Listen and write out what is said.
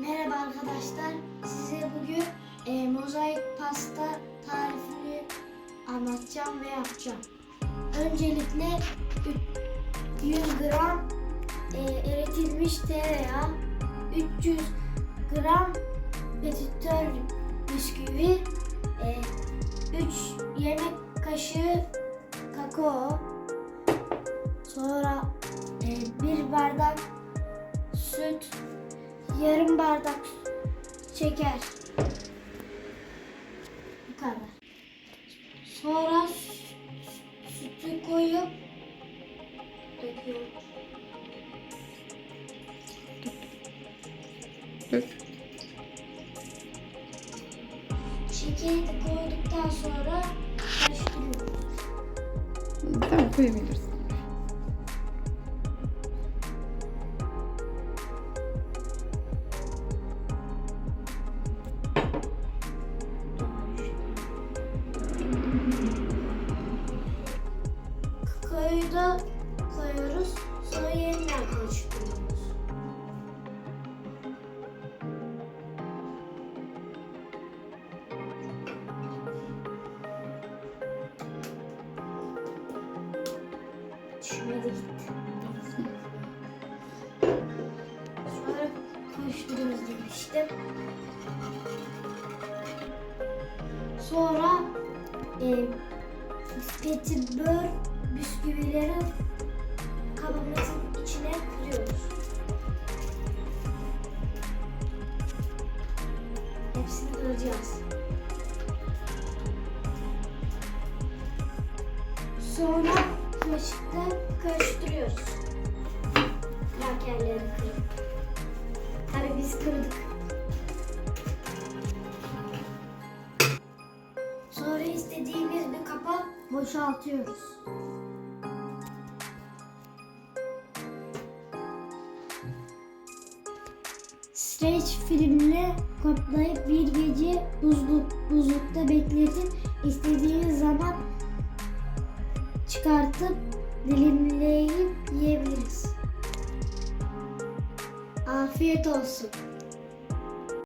Merhaba arkadaşlar. Size bugün e, mozaik pasta tarifini anlatacağım ve yapacağım. Öncelikle ü- 100 gram e, eritilmiş tereyağı, 300 gram petitör bisküvi, e, 3 yemek kaşığı kakao, sonra e, 1 bardak süt, yarım bardak şeker. Bu kadar. Sonra sü- sütü koyup döküyorum. Dök. Şekeri koyduktan sonra karıştırıyorum. Tamam koyabilirsin. Kakaoyu da koyuyoruz. Sonra yeniden karıştırıyoruz. Düşmedi gitti. Sonra karıştırıyoruz demiştim. Sonra e, petibör bisküvileri kabımızın içine kırıyoruz. Hepsini kıracağız. Sonra kaşıkla karıştırıyoruz. Krakerleri kırıp. Tabii biz kırdık. Sonra istediğimiz bir kapa boşaltıyoruz. Streç filmle kaplayıp bir gece buzluk, buzlukta bekletip istediğiniz zaman çıkartıp dilimleyip yiyebiliriz. Afiyet olsun.